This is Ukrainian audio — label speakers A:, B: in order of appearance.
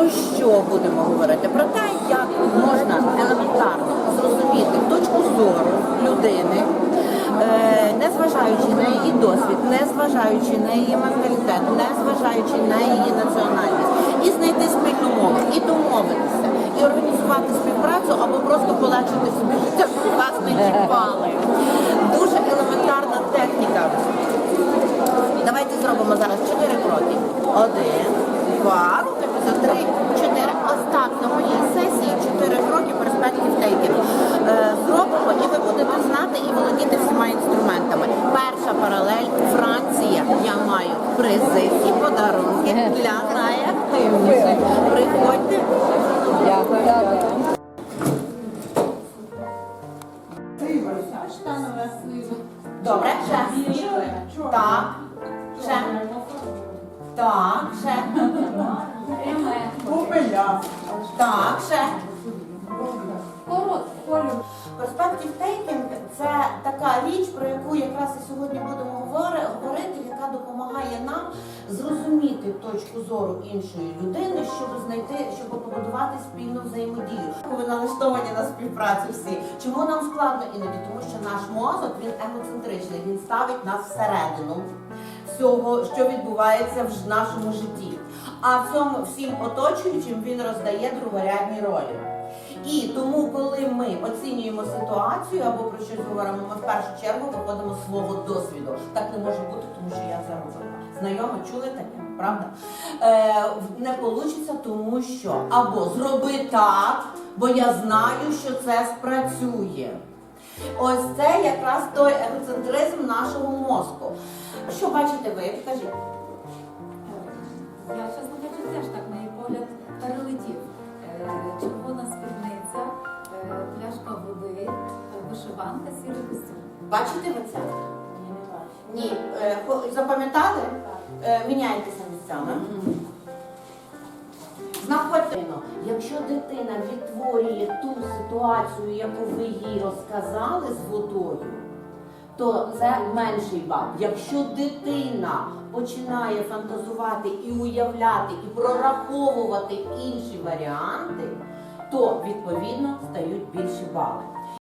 A: Про що будемо говорити? Про те, як можна елементарно зрозуміти точку зору людини, е, не зважаючи на її досвід, не зважаючи на її менталітет, не зважаючи на її національність, і знайти спільну мову, і домовитися, і організувати співпрацю або просто полегшити собі життя, щоб чіпали. Дуже елементарна техніка. Давайте зробимо зараз чотири кроки. Один, два, рухаємося, три, чотири. Ось на моїй сесії чотири кроки перспектив тейкінг. Е, Зробимо і ви будете знати і володіти всіма інструментами. Перша паралель Франція. Я маю призи і подарунки для найактивніших. Приходьте.
B: Дякую.
A: Добре, ще. Так. Ще. Так, ще. Так, ще. Perspective taking – це така річ, про яку якраз і сьогодні будемо говорити, яка допомагає нам зрозуміти точку зору іншої людини, щоб знайти, щоб побудувати спільну взаємодію. Ви налаштовані на співпрацю всі. Чому нам складно іноді? Тому що наш мозок він егоцентричний, він ставить нас всередину всього, що відбувається в нашому житті. А всьому всім оточуючим він роздає другорядні ролі. І тому, коли ми оцінюємо ситуацію або про щось говоримо, ми в першу чергу виходимо свого досвіду. Так не може бути, тому що я це робила. Знайомо, чули таке, правда? Е, не вийде, тому що або зроби так, бо я знаю, що це спрацює. Ось це якраз той егоцентризм нашого мозку. Що бачите ви? Покажіть.
C: Я, чесно кажучи, теж так на її погляд перелетів. Е, Червона спідниця, е, пляшка води, вишиванка, сірий костюм.
A: Бачите ви це? Ні. Е, хо- запам'ятали? Е, міняйтеся місцями. Знаходьте. Якщо дитина відтворює ту ситуацію, яку ви їй розказали з водою, то це менший бал. Якщо дитина починає фантазувати і уявляти, і прораховувати інші варіанти, то відповідно стають більші бали.